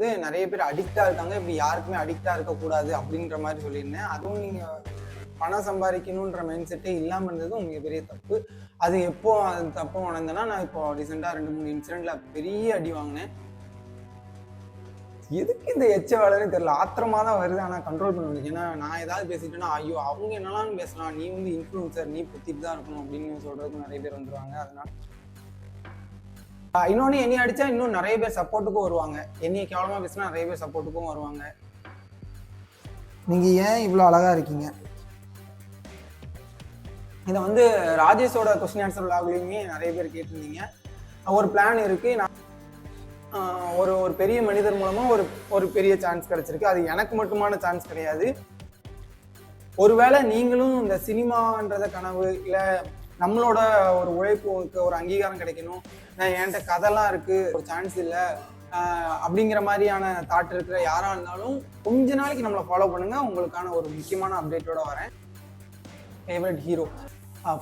வந்து நிறைய பேர் அடிக்டா இருக்காங்க. இப்படி யாருக்குமே அடிக்டா இருக்கக்கூடாது அப்படின்ற மாதிரி சொல்லியிருந்தேன். அதுவும் நீங்க பணம் சம்பாதிக்கணுன்ற மைண்ட் செட்டே இல்லாம இருந்ததும் மிகப்பெரிய தப்பு. அது எப்போ அது தப்பு உணர்ந்தேன்னா நான் இப்போ ரீசெண்டாக ரெண்டு மூணு இன்சிடென்ட்ல பெரிய அடி வாங்கினேன். எதுக்கு இந்த எச்ச வேலைன்னு தெரியல. ஆத்திரமா தான் வருது. ஆனால் கண்ட்ரோல் பண்ண முடியும் ஏன்னா நான் ஏதாவது பேசிட்டேன்னா ஐயோ அவங்க என்னலாம் பேசலாம். நீ வந்து இன்ஃப்ளூன்சர் நீ புத்திட்டு தான் இருக்கணும் அப்படின்னு சொல்றதுக்கு நிறைய பேர் வந்துருவாங்க. அதனால ஆஹ் இன்னொன்னு என்னைய அடிச்சா இன்னும் நிறைய பேர் சப்போர்ட்டுக்கும் வருவாங்க. என்னைய கேவலமா பேசினா நிறைய பேர் சப்போர்ட்டுக்கும் வருவாங்க. நீங்க ஏன் இவ்வளோ அழகா இருக்கீங்க? இதை வந்து ராஜேஷோட கொஸ்டின் ஆன்சர் விளாக்லையுமே நிறைய பேர் கேட்டிருந்தீங்க. ஒரு பிளான் இருக்கு. நான் ஒரு ஒரு பெரிய மனிதர் மூலமா ஒரு ஒரு பெரிய சான்ஸ் கிடைச்சிருக்கு. அது எனக்கு மட்டுமான சான்ஸ் கிடையாது. ஒருவேளை நீங்களும் இந்த சினிமான்றத கனவு இல்லை நம்மளோட ஒரு உழைப்புக்கு ஒரு அங்கீகாரம் கிடைக்கணும். நான் என்கிட்ட கதைலாம் இருக்கு ஒரு சான்ஸ் இல்லை. அப்படிங்கிற மாதிரியான தாட் இருக்கிற யாரா இருந்தாலும் கொஞ்ச நாளைக்கு நம்மளை ஃபாலோ பண்ணுங்க. உங்களுக்கான ஒரு முக்கியமான அப்டேட்டோட வரேன். ஃபேவரட் ஹீரோ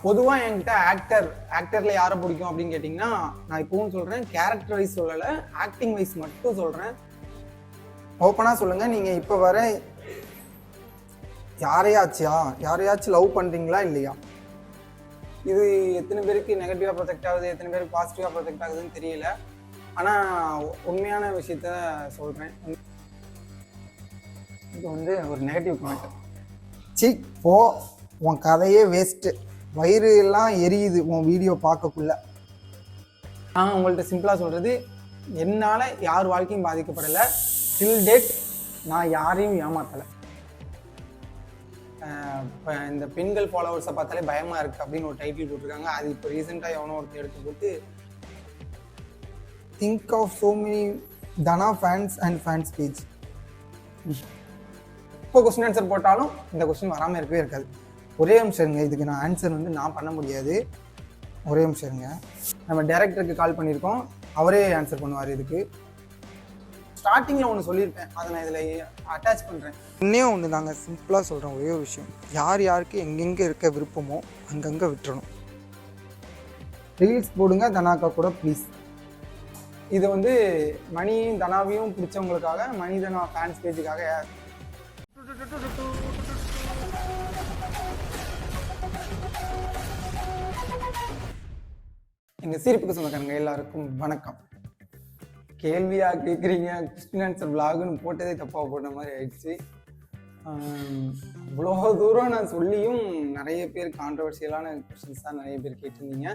பொதுவாக என்கிட்ட ஆக்டர் ஆக்டரில் யாரை பிடிக்கும் அப்படின்னு கேட்டிங்கன்னா நான் இப்பவும் சொல்கிறேன் கேரக்டர் வைஸ் சொல்லலை ஆக்டிங் வைஸ் மட்டும் சொல்கிறேன் ஓப்பனாக சொல்லுங்கள் நீங்கள் இப்போ வர யாரையாச்சியா யாரையாச்சும் லவ் பண்ணுறீங்களா இல்லையா? இது எத்தனை பேருக்கு நெகட்டிவாக ப்ரொஜெக்ட் ஆகுது எத்தனை பேருக்கு பாசிட்டிவாக ப்ரொஜெக்ட் ஆகுதுன்னு தெரியல. ஆனால் உண்மையான விஷயத்த சொல்கிறேன் இது வந்து ஒரு நெகட்டிவ் கமெண்ட் சி போ உன் கதையே வேஸ்ட்டு வயிறு எல்லாம் எரியுது உன் வீடியோ பார்க்கக்குள்ள. நான் உங்கள்கிட்ட சிம்பிளாக சொல்கிறது என்னால் யார் வாழ்க்கையும் பாதிக்கப்படலை. டில் டேட் நான் யாரையும் ஏமாற்றலை இந்த பெண்கள் ஃபாலோவர்ஸை பார்த்தாலே பயமாக இருக்குது அப்படின்னு ஒரு டைட்டில் போட்டிருக்காங்க. அது இப்போ ரீசெண்டாக எவனோ ஒருத்தர் எடுத்து போட்டு think of so many Dhana fans and fans page இப்போ கொஸ்டின் ஆன்சர் போட்டாலும் இந்த கொஸ்டின் வராமல் இருக்கவே இருக்காது. ஒரே நிமிஷம் இருங்க. இதுக்கு நான் ஆன்சர் வந்து நான் பண்ண முடியாது. ஒரே நிமிஷம் இருங்க. நம்ம டேரக்டருக்கு கால் பண்ணியிருக்கோம். அவரே ஆன்சர் பண்ணுவார் இதுக்கு. ஸ்டார்டிங்கில் ஒன்று சொல்லியிருப்பேன். அதை நான் இதில் அட்டாச் பண்ணுறேன் இன்னும் ஒன்று நாங்கள் சிம்பிளாக சொல்கிறோம் ஒரே விஷயம். யார் யாருக்கு எங்கெங்கே இருக்க விருப்பமோ அங்கங்கே விட்டுறணும். ரீல்ஸ் போடுங்க தனாக்கா கூட ப்ளீஸ் இது வந்து மணியும் தனாவையும் பிடிச்சவங்களுக்காக மணி தனா ஃபேன்ஸ் பேஜுக்காக எங்கள் சிரிப்புக்கு சொந்தக்காரங்க எல்லாருக்கும் வணக்கம். கேள்வியா கேட்குறீங்க கொஸ்டின் ஆன்சர் விலாகுன்னு போட்டதே தப்பாக போட்ட மாதிரி ஆயிடுச்சு. இவ்வளோ தூரம் நான் சொல்லியும் நிறைய பேர் கான்ட்ரவர்சியலான கொஸ்டின்ஸ் தான் நிறைய பேர் கேட்டிருந்தீங்க.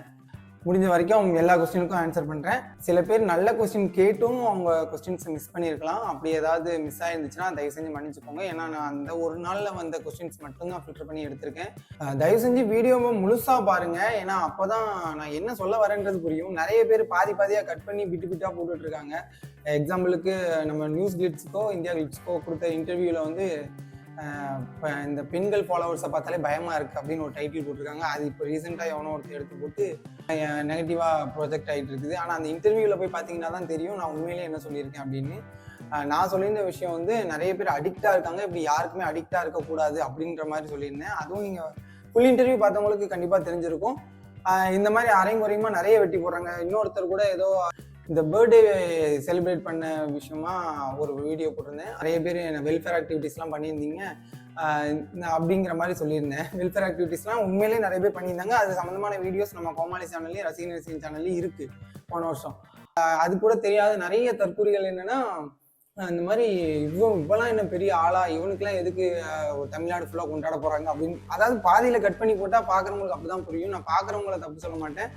முடிஞ்ச வரைக்கும் அவங்க எல்லா கொஸ்டினுக்கும் ஆன்சர் பண்ணுறேன் சில பேர் நல்ல கொஸ்டின் கேட்டும் அவங்க கொஸ்டின்ஸை மிஸ் பண்ணியிருக்கலாம். அப்படி ஏதாவது மிஸ் ஆயிருந்துச்சுன்னா தயவு செஞ்சு மன்னிச்சுக்கோங்க. ஏன்னா நான் அந்த ஒரு நாளில் வந்த கொஸ்டின்ஸ் மட்டும்தான் ஃபில்டர் பண்ணி எடுத்திருக்கேன். தயவு செஞ்சு வீடியோவை முழுசாக பாருங்க. ஏன்னா அப்போதான் நான் என்ன சொல்ல வரேன்றது புரியும். நிறைய பேர் பாதி பாதியாக கட் பண்ணி பிட்டு பிட்டாக போட்டுட்ருக்காங்க எக்ஸாம்பிளுக்கு நம்ம நியூஸ் கிளிட்ஸ்க்கோ இந்தியா கிளிட்ஸ்க்கோ கொடுத்த இன்டர்வியூவில் வந்து இந்த பெண்கள் ஃபாலோவர்ஸை பார்த்தாலே பயமாக இருக்குது அப்படின்னு ஒரு டைட்டில் போட்டிருக்காங்க. அது இப்போ ரீசெண்டாக எவனோ ஒருத்தர் எடுத்து போட்டு நெகட்டிவாக ப்ரொஜெக்ட் ஆகிட்டு இருக்குது. ஆனால் அந்த இன்டர்வியூவில் போய் பார்த்தீங்கன்னா தான் தெரியும். நான் உண்மையிலே என்ன சொல்லியிருக்கேன் அப்படின்னு. நான் சொல்லியிருந்த விஷயம் வந்து நிறைய பேர் அடிக்டாக இருக்காங்க. இப்படி யாருக்குமே அடிக்டாக இருக்கக்கூடாது அப்படின்ற மாதிரி சொல்லியிருந்தேன். அதுவும் நீங்கள் ஃபுல் இன்டர்வியூ பார்த்தவங்களுக்கு கண்டிப்பாக தெரிஞ்சிருக்கும். இந்த மாதிரி அரைமுறையுமா நிறைய வெட்டி போடுறாங்க. இன்னொருத்தர் கூட ஏதோ இந்த பர்த்டே செலிப்ரேட் பண்ண விஷயமா ஒரு வீடியோ போட்டிருந்தேன். நிறைய பேர் வெல்ஃபேர் ஆக்டிவிட்டீஸ்லாம் பண்ணியிருந்தீங்க. அப்படிங்கிற மாதிரி சொல்லியிருந்தேன். வெல்ஃபேர் ஆக்டிவிட்டீஸ்லாம் உண்மையிலேயே நிறைய பேர் பண்ணியிருந்தாங்க. அது சம்மந்தமான வீடியோஸ் நம்ம கோமாளி சேனல்லையும் ரசிகன் ரசிகன் சேனல்லையும் இருக்குது போன வருஷம். அது கூட தெரியாத நிறைய தற்கூறிகள் என்னென்னா இந்த மாதிரி இவன் இவெல்லாம் என்ன பெரிய ஆளா இவனுக்குலாம் எதுக்கு தமிழ்நாடு ஃபுல்லாக கொண்டாட போறாங்க அப்படின்னு. அதாவது பாதியில கட் பண்ணி போட்டா பாக்குறவங்களுக்கு அப்படிதான் புரியும். நான் பாக்குறவங்கள தப்பு சொல்ல மாட்டேன்.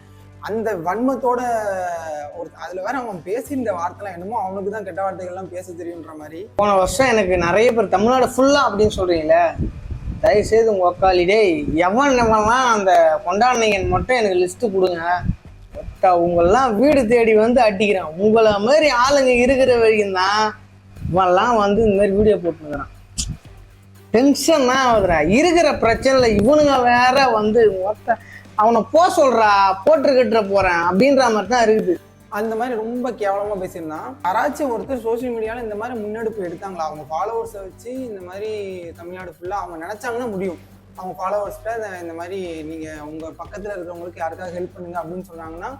அந்த வன்மத்தோட ஒரு அதில் வேற அவன் பேசியிருந்த வார்த்தைலாம் என்னமோ அவனுக்கு தான் கெட்ட வார்த்தைகள்லாம் பேச தெரியுன்ற மாதிரி. போன வருஷம் எனக்கு நிறைய பேர் தமிழ்நாடு ஃபுல்லா அப்படின்னு சொல்றீங்களே தயவு செய்து உங்க உக்காளி டேய் எவன் எவன்லாம் அந்த கொண்டாடினீங்கன்னு மட்டும் எனக்கு லிஸ்ட்டு கொடுங்க. ஒட்டா உங்களெல்லாம் வீடு தேடி வந்து அடிக்கிறான். உங்களை மாதிரி ஆளுங்க இருக்கிற வரைக்கும் தான் இவன்லாம் வந்து இந்த மாதிரி வீடியோ போட்டுருக்குறான் டென்ஷன் தான் ஆகுதுடா இருக்கிற பிரச்சனையில் இவனுங்க வேற வந்து மொத்த அவனை போ சொல்றா போட்டுக்கிட்டு போறேன் அப்படின்ற மாதிரி தான் இருக்குது. அந்த மாதிரி ரொம்ப கேவலமா பேசியிருந்தான். யாராச்சும் ஒருத்தர் சோஷியல் மீடியால இந்த மாதிரி முன்னெடுப்பு எடுத்தாங்களா? அவங்க ஃபாலோவர்ஸை வச்சு இந்த மாதிரி தமிழ்நாடு ஃபுல்லா அவங்க நினைச்சாங்கன்னா முடியும். அவங்க ஃபாலோவர்ஸ்கிட்ட இந்த மாதிரி நீங்கள் உங்கள் பக்கத்தில் இருக்கிறவங்களுக்கு யாருக்காவது ஹெல்ப் பண்ணுங்க அப்படின்னு சொன்னாங்கன்னா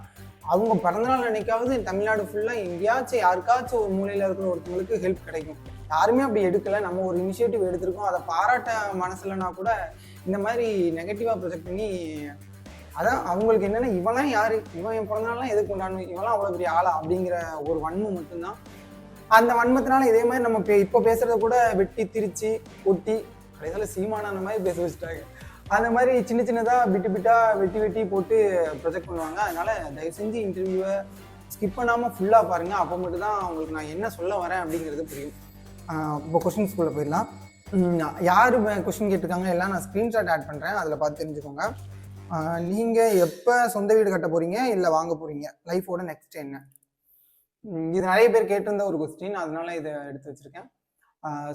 அவங்க பிறந்தநாள் அன்னைக்காவது தமிழ்நாடு ஃபுல்லாக எங்கேயாச்சும் யாருக்காச்சும் ஒரு மூலையில் இருக்கிற ஒருத்தவங்களுக்கு ஹெல்ப் கிடைக்கும். யாருமே அப்படி எடுக்கலை. நம்ம ஒரு இனிஷியேட்டிவ் எடுத்திருக்கோம். அதை பாராட்ட மனசுலனா கூட இந்த மாதிரி நெகட்டிவாக ப்ரொஜெக்ட் பண்ணி அதான் அவங்களுக்கு என்னன்னா இவன்லாம் யாரு? இவன் என் பிறந்தநாள்லாம் எதுக்கு கொண்டாடணும்? இவன்லாம் அவ்வளோ பெரிய ஆளா? அப்படிங்கிற ஒரு வன்மம் மட்டும்தான். அந்த வன்மத்தினால இதே மாதிரி நம்ம பே- இப்போ பேசுறத கூட வெட்டி திரிச்சு ஒட்டி கடைசியில் சீமானான அந்த மாதிரி பேச வச்சுட்டாங்க. அந்த மாதிரி சின்ன சின்னதாக விட்டு பிட்டா வெட்டி வெட்டி போட்டு ப்ரொஜெக்ட் பண்ணுவாங்க. அதனால தயவு செஞ்சு இன்டர்வியூவை ஸ்கிப் பண்ணாமல் ஃபுல்லாக பாருங்க. அப்போ மட்டும் தான் அவங்களுக்கு நான் என்ன சொல்ல வரேன் அப்படிங்கிறது புரியும். இப்போ இப்போ கொஷின்ஸ்குள்ளே போயிடலாம். யார் கொஷின் கேட்டிருக்காங்க? எல்லாம் நான் ஸ்க்ரீன்ஷாட் ஆட் பண்ணுறேன் அதில் பார்த்து தெரிஞ்சுக்கோங்க. நீங்கள் நீங்க எப்போ சொந்த வீடு கட்ட போறீங்க இல்லை வாங்க போறீங்க? லைஃபோட நெக்ஸ்ட் என்ன? இது நிறைய பேர் கேட்டிருந்த ஒரு கொஸ்டின் அதனால இதை எடுத்து வச்சிருக்கேன்.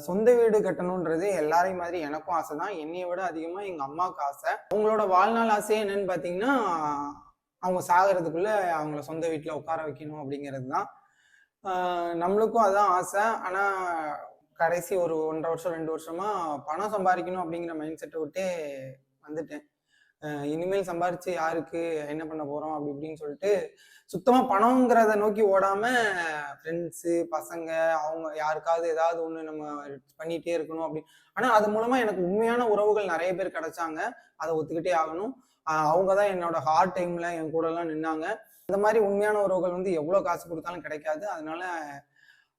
சொந்த வீடு கட்டணுன்றது எல்லாரையும் மாதிரி எனக்கும் ஆசை தான் என்னைய விட அதிகமாக எங்கள் அம்மாவுக்கு ஆசை. அவங்களோட வாழ்நாள் ஆசை என்னன்னு பார்த்தீங்கன்னா அவங்க சாகிறதுக்குள்ள அவங்கள சொந்த வீட்டில் உட்கார வைக்கணும் அப்படிங்கிறது தான் நம்மளுக்கும் அதுதான் ஆசை. ஆனால் கடைசி ஒரு ஒன்றரை வருஷம் ரெண்டு வருஷமா பணம் சம்பாதிக்கணும் அப்படிங்கிற மைண்ட் செட்டை விட்டே வந்துட்டேன். இனிமேல் சம்பாரிச்சு யாருக்கு என்ன பண்ண போறோம் அப்படி இப்படின்னு சொல்லிட்டு சுத்தமா பணங்கிறத நோக்கி ஓடாம ஃப்ரெண்ட்ஸு பசங்க அவங்க யாருக்காவது ஏதாவது ஒன்று நம்ம பண்ணிட்டே இருக்கணும் அப்படின்னு ஆனா அது மூலமா எனக்கு உண்மையான உறவுகள் நிறைய பேர் கிடைச்சாங்க. அதை ஒத்துக்கிட்டே ஆகணும். அவங்க தான் என்னோட ஹார்ட் டைம்ல என் கூட எல்லாம் நின்னாங்க. அந்த மாதிரி உண்மையான உறவுகள் வந்து எவ்வளவு காசு கொடுத்தாலும் கிடைக்காது. அதனால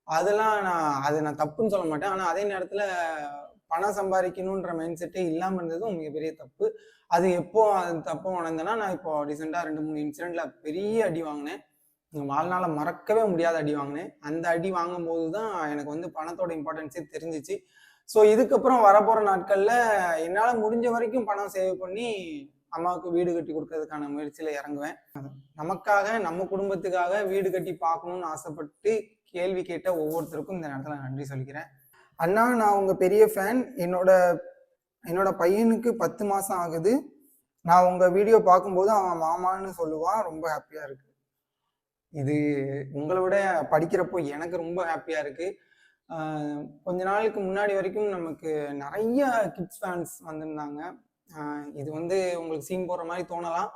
அதெல்லாம் நான் அது நான் தப்புன்னு சொல்ல மாட்டேன். ஆனா அதே நேரத்துல பணம் சம்பாதிக்கணுன்ற மைண்ட் செட்டே இல்லாம இருந்ததும் மிகப்பெரிய தப்பு. அது எப்போ அது தப்பு உணர்ந்தேன்னா நான் இப்போ ரீசெண்டாக ரெண்டு மூணு இன்சிடெண்ட்டில் பெரிய அடி வாங்கினேன். எங்கள் வாழ்நாள மறக்கவே முடியாத அடி வாங்கினேன். அந்த அடி வாங்கும்போது தான் எனக்கு வந்து பணத்தோட இம்பார்ட்டன்ஸே தெரிஞ்சிச்சு. ஸோ இதுக்கப்புறம் வரப்போகிற நாட்களில் என்னால் முடிஞ்ச வரைக்கும் பணம் சேவ் பண்ணி அம்மாவுக்கு வீடு கட்டி கொடுக்கறதுக்கான முயற்சியில் இறங்குவேன். நமக்காக நம்ம குடும்பத்துக்காக வீடு கட்டி பார்க்கணும்னு ஆசைப்பட்டு கேள்வி கேட்ட ஒவ்வொருத்தருக்கும் இந்த நேரத்தில் நன்றி சொல்லிக்கிறேன். அண்ணா நான் உங்கள் பெரிய ஃபேன் என்னோட என்னோட பையனுக்கு பத்து மாசம் ஆகுது. நான் உங்க வீடியோ பார்க்கும்போது அவன் மாமான்னு சொல்லுவான். ரொம்ப ஹாப்பியா இருக்கு. இது உங்களோட படிக்கிறப்போ எனக்கு ரொம்ப ஹாப்பியா இருக்கு. கொஞ்ச நாளுக்கு முன்னாடி வரைக்கும் நமக்கு நிறைய கிட்ஸ் ஃபேன்ஸ் வந்திருந்தாங்க. இது வந்து உங்களுக்கு சீன் போடுற மாதிரி தோணலாம்.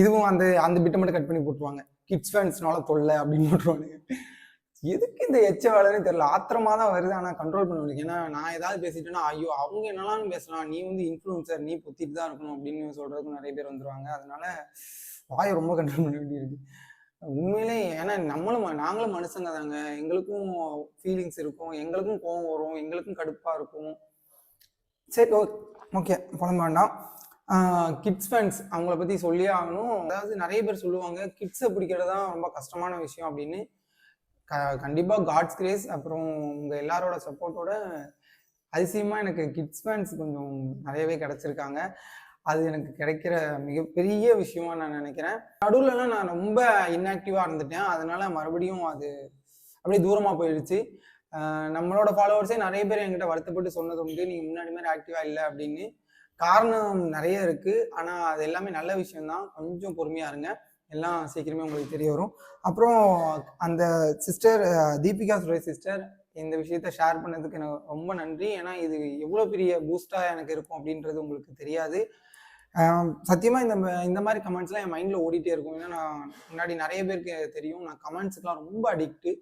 இதுவும் அந்த அந்த பிட்டை மட்டும் கட் பண்ணி போட்டுருவாங்க. கிட்ஸ் ஃபேன்ஸ்னால தொல்லை அப்படின்னு போட்டுருவானுங்க. எதுக்கு இந்த எச்ச வேலைன்னு தெரியல. ஆத்திரமா தான் வருது. ஆனா கண்ட்ரோல் பண்ண முடியும் ஏன்னா நான் ஏதாவது பேசிட்டேன்னா ஐயோ அவங்க என்னெல்லாம் பேசலாம். நீ வந்து இன்ஃப்ளூன்சர் நீ பொத்திட்டு தான் இருக்கணும் அப்படின்னு சொல்றதுக்கு நிறைய பேர் வந்துருவாங்க. அதனால வாயை ரொம்ப கண்ட்ரோல் பண்ண வேண்டியிருக்கு. உண்மையிலே ஏன்னா நம்மளும் ம- நாங்களும் மனுஷங்க தாங்க. எங்களுக்கும் ஃபீலிங்ஸ் இருக்கும். எங்களுக்கும் கோவம் வரும். எங்களுக்கும் கடுப்பா இருக்கும். சரி ஓகே புலம்ப வேண்டாம். கிட்ஸ் ஃபேன்ஸ் அவங்கள பத்தி சொல்லியே ஆகணும். அதாவது நிறைய பேர் சொல்லுவாங்க கிட்ஸை பிடிக்கிறது தான் ரொம்ப கஷ்டமான விஷயம் அப்படின்னு. க கண்டிப்பாக காட்ஸ் கிரேஸ் அப்புறம் உங்கள் எல்லாரோட சப்போர்ட்டோட அதிசயமாக எனக்கு கிட்ஸ் ஃபேன்ஸ் கொஞ்சம் நிறையவே கிடச்சிருக்காங்க. அது எனக்கு கிடைக்கிற மிகப்பெரிய விஷயமா நான் நினைக்கிறேன். நடுவுலலாம் நான் ரொம்ப இன்ஆக்டிவாக இருந்துட்டேன். அதனால மறுபடியும் அது அப்படியே தூரமாக போயிடுச்சு. நம்மளோட ஃபாலோவர்ஸே நிறைய பேர் என்கிட்ட வருத்தப்பட்டு சொன்னது உண்டு நீங்கள் முன்னாடி மாதிரி ஆக்டிவாக இல்லை அப்படின்னு. காரணம் நிறைய இருக்குது ஆனால் அது எல்லாமே நல்ல விஷயம்தான். கொஞ்சம் பொறுமையாக இருங்க. எல்லாம் சீக்கிரமே உங்களுக்கு தெரிய வரும். அப்புறம் அந்த சிஸ்டர் தீபிகா சுரேஷ் சிஸ்டர் இந்த விஷயத்த ஷேர் பண்ணதுக்கு எனக்கு ரொம்ப நன்றி. ஏன்னா இது எவ்வளோ பெரிய பூஸ்டாக எனக்கு இருக்கும் அப்படின்றது உங்களுக்கு தெரியாது. சத்தியமாக இந்த ம- இந்த மாதிரி கமெண்ட்ஸ்லாம் என் மைண்டில் ஓடிட்டே இருக்கும். ஏன்னா நான் முன்னாடி நிறைய பேருக்கு தெரியும். நான் கமெண்ட்ஸுக்கெலாம் ரொம்ப அடிக்ட்டு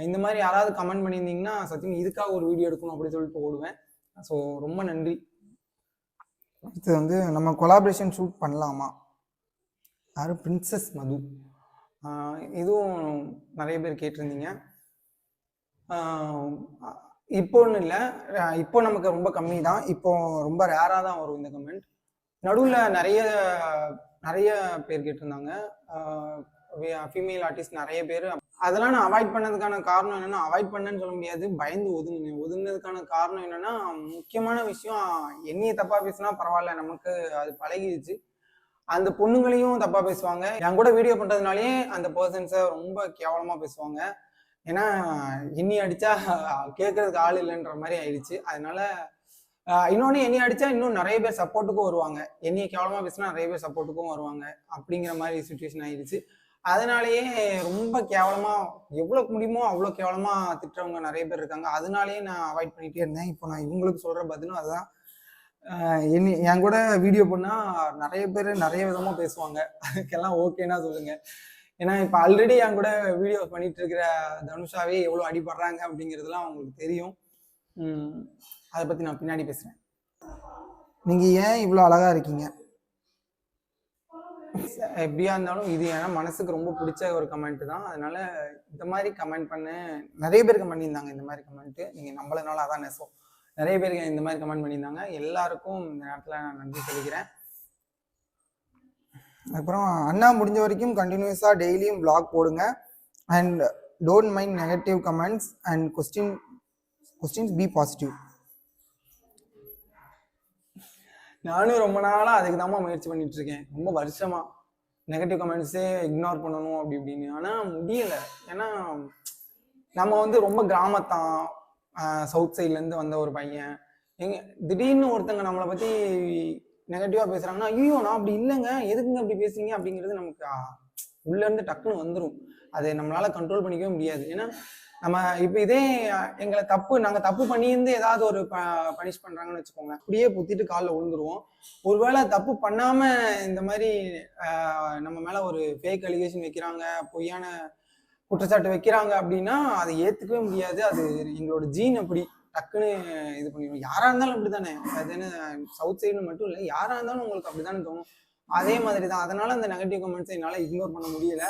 இந்த மாதிரி யாராவது கமெண்ட் பண்ணியிருந்தீங்கன்னா சத்தியமாக இதுக்காக ஒரு வீடியோ எடுக்கணும் அப்படின்னு சொல்லிட்டு ஓடுவேன். ஸோ ரொம்ப நன்றி. அடுத்து வந்து நம்ம கொலாபரேஷன் ஷூட் பண்ணலாமா? யாரு பிரின்சஸ் மது. இதுவும் நிறைய பேர் கேட்டிருந்தீங்க. இப்போன்னு இப்போ ஒன்றும் இல்லை. இப்போ நமக்கு ரொம்ப கம்மி தான். இப்போ ரொம்ப ரேராக தான் வரும் இந்த கமெண்ட் நடுவில் நிறைய நிறைய பேர் கேட்டிருந்தாங்க. ஃபீமேல் ஆர்டிஸ்ட் நிறைய பேர். அதெல்லாம் நான் அவாய்ட் பண்ணதுக்கான காரணம் என்னன்னா அவாய்ட் பண்ணேன்னு சொல்ல முடியாது. பயந்து ஒதுங்கினேன் ஒதுங்கினதுக்கான காரணம் என்னன்னா முக்கியமான விஷயம் என்னைய தப்பா பேசினா பரவாயில்ல. நமக்கு அது பழகிடுச்சு அந்த பொண்ணுங்களையும் தப்பா பேசுவாங்க. என் கூட வீடியோ பண்றதுனாலே அந்த பர்சன்ஸை ரொம்ப கேவலமா பேசுவாங்க. ஏன்னா எண்ணி அடிச்சா கேட்கறதுக்கு ஆள் இல்லைன்ற மாதிரி ஆயிடுச்சு. அதனால இன்னொன்று இன்னொன்னு என்னைய அடிச்சா இன்னும் நிறைய பேர் சப்போர்ட்டுக்கும் வருவாங்க. என்னைய கேவலமா பேசினா நிறைய பேர் சப்போர்ட்டுக்கும் வருவாங்க. அப்படிங்கிற மாதிரி சுச்சுவேஷன் ஆயிடுச்சு. அதனாலேயே ரொம்ப கேவலமா எவ்வளவு முடியுமோ அவ்வளோ கேவலமா திட்டுறவங்க நிறைய பேர் இருக்காங்க. அதனாலேயே நான் அவாய்ட் பண்ணிட்டே இருந்தேன். இப்போ நான் இவங்களுக்கு சொல்ற பதிலும் அதுதான் ஆஹ் என் கூட வீடியோ பண்ணா நிறைய பேர் நிறைய விதமா பேசுவாங்க. அதுக்கெல்லாம் ஓகேன்னா சொல்லுங்க. ஏன்னா இப்போ ஆல்ரெடி என் கூட வீடியோ பண்ணிட்டு இருக்கிற தனுஷாவே எவ்வளோ அடிபடுறாங்க அப்படிங்கிறதுலாம் அவங்களுக்கு தெரியும். அதை பற்றி நான் பின்னாடி பேசுகிறேன் நீங்கள் ஏன் இவ்வளோ அழகாக இருக்கீங்க? எப்படியா இருந்தாலும் இது ஏன்னா மனசுக்கு ரொம்ப பிடிச்ச ஒரு கமெண்ட் தான். அதனால இந்த மாதிரி கமெண்ட் பண்ண நிறைய பேர் கமெண்ட் பண்ணியிருந்தாங்க இந்த மாதிரி கமெண்ட் நீங்கள் நம்மளனால அதான் நெசம் நிறைய பேருக்கு இந்த மாதிரி கமெண்ட் பண்ணியிருந்தாங்க. எல்லாருக்கும் இந்த நேரத்தில் நான் நன்றி சொல்லிக்கிறேன். அப்புறம் அண்ணா முடிஞ்ச வரைக்கும் கண்டினியூஸாக டெய்லியும் பிளாக் போடுங்க. And don't mind negative comments and question questions be positive நானும் ரொம்ப நாளாக அதுக்கு தாம்மா முயற்சி பண்ணிட்டு இருக்கேன். ரொம்ப வருஷமா நெகட்டிவ் கமெண்ட்ஸே இக்னோர் பண்ணணும் அப்படி இப்படின்னு. ஆனால் முடியலை. ஏன்னா நம்ம வந்து ரொம்ப கிராமத்தான். சவுத் சைட்லேருந்து வந்த ஒரு பையன். எங்க திடீர்னு ஒருத்தங்க நம்மளை பற்றி நெகட்டிவாக பேசுகிறாங்கன்னா ஐயோ நான் அப்படி இல்லைங்க. எதுக்குங்க அப்படி பேசுறீங்க? அப்படிங்கிறது நமக்கு உள்ளேருந்து உள்ள இருந்து டக்குன்னு வந்துடும் அதை நம்மளால கண்ட்ரோல் பண்ணிக்கவே முடியாது. ஏன்னா நம்ம இப்போ இதே எங்களை தப்பு நாங்கள் தப்பு பண்ணியிருந்து ஏதாவது ஒரு பனிஷ் பண்ணுறாங்கன்னு வச்சுக்கோங்க அப்படியே புத்திட்டு காலில் விழுந்துருவோம். ஒருவேளை தப்பு பண்ணாம இந்த மாதிரி நம்ம மேல ஒரு ஃபேக் அலிகேஷன் வைக்கிறாங்க பொய்யான குற்றச்சாட்டு வைக்கிறாங்க அப்படின்னா அதை ஏத்துக்கவே முடியாது. அது எங்களோட ஜீன் அப்படி டக்குன்னு இது பண்ணிடும் யாரா இருந்தாலும் அப்படிதானே அது என்ன சவுத் சைடு மட்டும் இல்லை யாரா இருந்தாலும் உங்களுக்கு அப்படிதானே தோணும். அதே மாதிரி தான் அதனால அந்த நெகட்டிவ் கமெண்ட்ஸை என்னால் இக்னோர் பண்ண முடியல.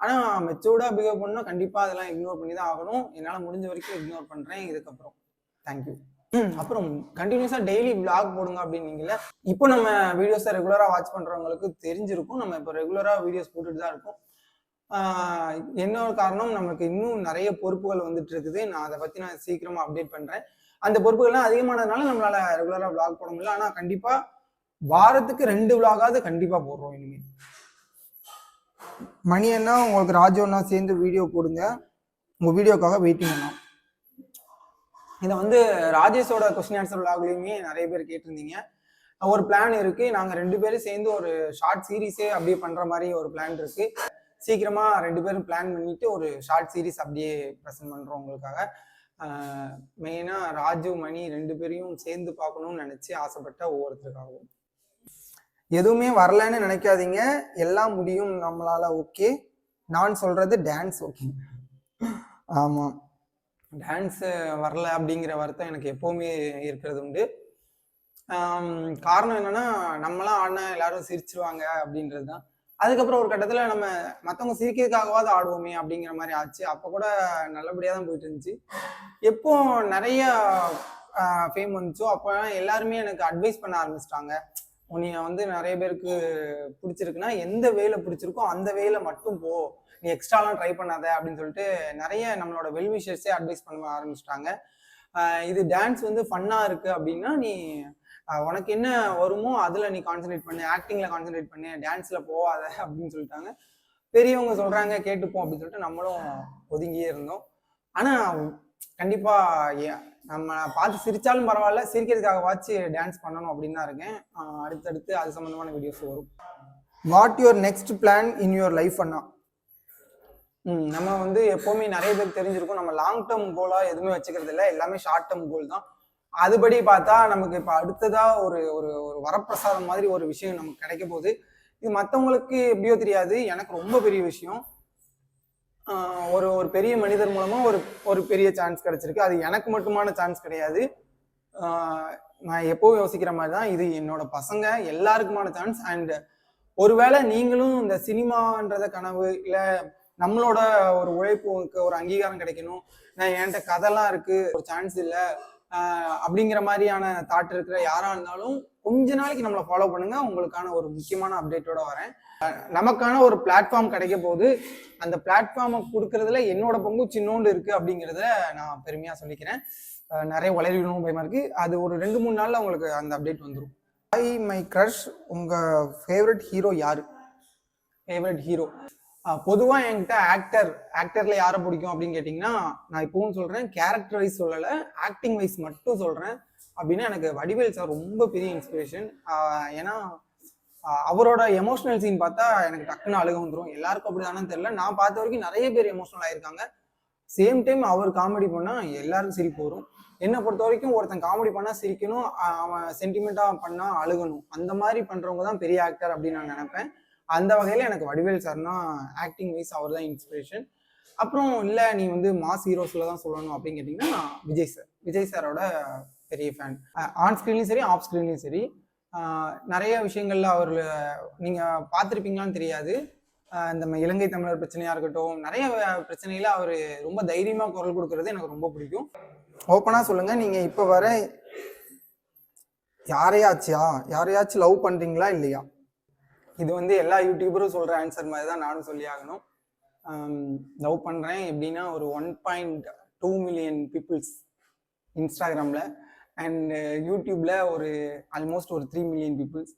ஆனா மெச்சூர்டா பிஹேவ் பண்ணா கண்டிப்பா அதெல்லாம் இக்னோர் பண்ணி தான் ஆகணும். என்னால முடிஞ்ச வரைக்கும் இக்னோர் பண்றேன். இதுக்கப்புறம். தேங்க்யூ அப்புறம் கண்டினியூஸா டெய்லி vlog போடுங்க அப்படின்னீங்கல்ல இப்போ நம்ம வீடியோஸை ரெகுலரா வாட்ச் பண்றவங்களுக்கு தெரிஞ்சிருக்கும். நம்ம இப்போ ரெகுலரா வீடியோஸ் போட்டுட்டு தான் இருக்கோம். என்ன காரணம் நமக்கு இன்னும் நிறைய பொறுப்புகள் வந்துட்டு இருக்குது. நான் அதை பத்தி நான் சீக்கிரமா அப்டேட் பண்றேன். அந்த பொறுப்புகள்லாம் அதிகமானதுனால நம்மளால ரெகுலரா விளாக் போட முடியல. ஆனா கண்டிப்பா வாரத்துக்கு ரெண்டு விளாகாவது கண்டிப்பா போடுறோம் இனிமேல் மணி அண்ணா உங்களுக்கு ராஜு அண்ணா சேர்ந்து வீடியோ போடுங்க. உங்க வீடியோக்காக வெயிட்டிங் அண்ணா. இதை வந்து ராஜேஷோட கொஸ்டின் ஆன்சர் விலாக்லையுமே நிறைய பேர் கேட்டிருந்தீங்க. ஒரு பிளான் இருக்கு. நாங்க ரெண்டு பேரும் சேர்ந்து ஒரு ஷார்ட் சீரிஸே அப்படியே பண்ற மாதிரி ஒரு பிளான் இருக்கு. சீக்கிரமாக ரெண்டு பேரும் பிளான் பண்ணிட்டு ஒரு ஷார்ட் சீரிஸ் அப்படியே ப்ரெசென்ட் பண்ணுறோம் உங்களுக்காக மெயினாக ராஜு மணி ரெண்டு பேரையும் சேர்ந்து பார்க்கணும்னு நினச்சி ஆசைப்பட்ட ஒவ்வொருத்தருக்காகவும். எதுவுமே வரலன்னு நினைக்காதீங்க. எல்லாம் முடியும் நம்மளால ஓகே நான் சொல்றது டான்ஸ் ஓகே ஆமாம் டான்ஸ் வரல அப்படிங்கிற வருத்தம் எனக்கு எப்பவுமே இருக்கிறது உண்டு. காரணம் என்னன்னா நம்மளாம் ஆடினா எல்லாரும் சிரிச்சிருவாங்க அப்படின்றது தான் அதுக்கப்புறம் ஒரு கட்டத்துல நம்ம மத்தவங்க சிரிக்கிறதுக்காகவாது ஆடுவோமே அப்படிங்கிற மாதிரி ஆச்சு. அப்ப கூட நல்லபடியா தான் போயிட்டு இருந்துச்சு. எப்போ நிறைய ஃபேம் வந்துச்சோ அப்போ எல்லாருமே எனக்கு அட்வைஸ் பண்ண ஆரம்பிச்சிட்டாங்க. உன்னைய வந்து நிறைய பேருக்கு பிடிச்சிருக்குன்னா எந்த வேலை பிடிச்சிருக்கோ அந்த வேலை மட்டும் போ. நீ எக்ஸ்ட்ராலாம் ட்ரை பண்ணாத அப்படின்னு சொல்லிட்டு நிறைய நம்மளோட வெல்விஷர்ஸே அட்வைஸ் பண்ண ஆரம்பிச்சிட்டாங்க. இது டான்ஸ் வந்து ஃபன்னாக இருக்கு அப்படின்னா நீ உனக்கு என்ன வருமோ அதில் நீ கான்சென்ட்ரேட் பண்ணு ஆக்டிங்கில் கான்சென்ட்ரேட் பண்ணு டான்ஸில் போகாத அப்படின்னு சொல்லிட்டாங்க. பெரியவங்க சொல்கிறாங்க கேட்டுப்போம் அப்படின்னு சொல்லிட்டு நம்மளும் ஒதுங்கியே இருந்தோம். ஆனால் கண்டிப்பாக நம்ம பார்த்து சிரிச்சாலும் பரவாயில்ல சிரிக்கிறதுக்காக வாச்சு டான்ஸ் பண்ணணும் அப்படின்னு தான் இருக்கேன். அடுத்தடுத்து அது சம்மந்தமான வீடியோஸ் வரும். What your next plan in your life அண்ணா? ம், நம்ம வந்து எப்போவுமே நிறைய பேருக்கு தெரிஞ்சிருக்கும். நம்ம லாங் டேர்ம் கோலாக எதுவுமே வச்சுக்கிறது இல்லை எல்லாமே ஷார்ட் டேர்ம் கோல் தான். அதுபடி பார்த்தா நமக்கு இப்போ அடுத்ததா ஒரு ஒரு ஒரு வரப்பிரசாதம் மாதிரி ஒரு விஷயம் நமக்கு கிடைக்க போகுது. இது மற்றவங்களுக்கு எப்படியோ தெரியாது. எனக்கு ரொம்ப பெரிய விஷயம். ஒரு ஒரு பெரிய மனிதர் மூலமா ஒரு ஒரு பெரிய சான்ஸ் கிடைச்சிருக்கு. அது எனக்கு மட்டுமான சான்ஸ் கிடையாது. நான் எப்போவும் யோசிக்கிற மாதிரி தான் இது என்னோட பசங்க எல்லாருக்குமான சான்ஸ் அண்ட் ஒருவேளை நீங்களும் இந்த சினிமான்றத கனவு இல்ல நம்மளோட ஒரு உழைப்புக்கு ஒரு அங்கீகாரம் கிடைக்கணும். நான் என்கிட்ட கதைலாம் இருக்கு. ஒரு சான்ஸ் இல்லை. அப்படிங்கிற மாதிரியான தாட் இருக்கிற யாரா இருந்தாலும் கொஞ்ச நாளைக்கு நம்மளை ஃபாலோ பண்ணுங்க. உங்களுக்கான ஒரு முக்கியமான அப்டேட்டோட வரேன். நமக்கான ஒரு பிளாட்ஃபார்ம் கிடைக்க போது அந்த பிளாட்ஃபார்மை கொடுக்கறதுல என்னோட பங்கு சின்னோண்டு இருக்கு அப்படிங்கிறத நான் பெருமையா சொல்லிக்கிறேன். நிறைய வளரணும் பயமா இருக்கு. அது ஒரு ரெண்டு மூணு நாள்ல உங்களுக்கு அந்த அப்டேட் வந்துடும் ஐ மை க்ரஷ் உங்க ஃபேவரட் ஹீரோ யாரு? ஃபேவரட் ஹீரோ பொதுவாக என்கிட்ட ஆக்டர் ஆக்டர்ல யாரை பிடிக்கும் அப்படின்னு கேட்டிங்கன்னா நான் இப்பவும் சொல்கிறேன் கேரக்டர் வைஸ் சொல்லலை ஆக்டிங் வைஸ் மட்டும் சொல்கிறேன் அப்படின்னா எனக்கு வடிவேல் சார் ரொம்ப பெரிய இன்ஸ்பிரேஷன் ஏன்னா அவரோட எமோஷனல் சீன் பார்த்தா எனக்கு டக்குன்னு அழுக வந்துடும் எல்லாருக்கும் அப்படி தானே தெரில நான் பார்த்த வரைக்கும் நிறைய பேர் எமோஷனல் ஆயிருக்காங்க. சேம் டைம் அவர் காமெடி பண்ணால் எல்லாரும் சிரிப்பு வரும். என்னை பொறுத்த வரைக்கும் ஒருத்தன் காமெடி பண்ணால் சிரிக்கணும் அவன் சென்டிமெண்ட்டாக பண்ணால் அழுகணும். அந்த மாதிரி பண்ணுறவங்க தான் பெரிய ஆக்டர் அப்படின்னு நான் நினைப்பேன். அந்த வகையில் எனக்கு வடிவேல் சார்னா ஆக்டிங் வைஸ் அவர் தான் இன்ஸ்பிரேஷன் அப்புறம் இல்லை நீ வந்து மாஸ் ஹீரோஸில் தான் சொல்லணும் அப்படின்னு கேட்டிங்கன்னா நான் விஜய் சார் விஜய் சாரோட பெரிய ஃபேன் ஆன் ஸ்க்ரீன்லையும் சரி ஆஃப் ஸ்க்ரீன்லையும் சரி. நிறைய விஷயங்கள்ல அவர் நீங்கள் பார்த்துருப்பீங்களான்னு தெரியாது. இந்த ம- இலங்கை தமிழர் பிரச்சனையாக இருக்கட்டும் நிறைய பிரச்சனையில் அவர் ரொம்ப தைரியமாக குரல் கொடுக்கறது எனக்கு ரொம்ப பிடிக்கும். ஓப்பனாக சொல்லுங்கள் நீங்கள் இப்போ வர யாரையாச்சியா யாரையாச்சும் லவ் பண்ணுறீங்களா இல்லையா? இது வந்து எல்லா யூடியூபரும் சொல்கிற ஆன்சர் மாதிரி தான் நானும் சொல்லி ஆகணும். லவ் பண்ணுறேன் எப்படின்னா ஒரு one point two million peoples இன்ஸ்டாகிராமில் அண்ட் யூடியூப்பில் ஒரு ஆல்மோஸ்ட் ஒரு த்ரீ மில்லியன் பீப்புள்ஸ்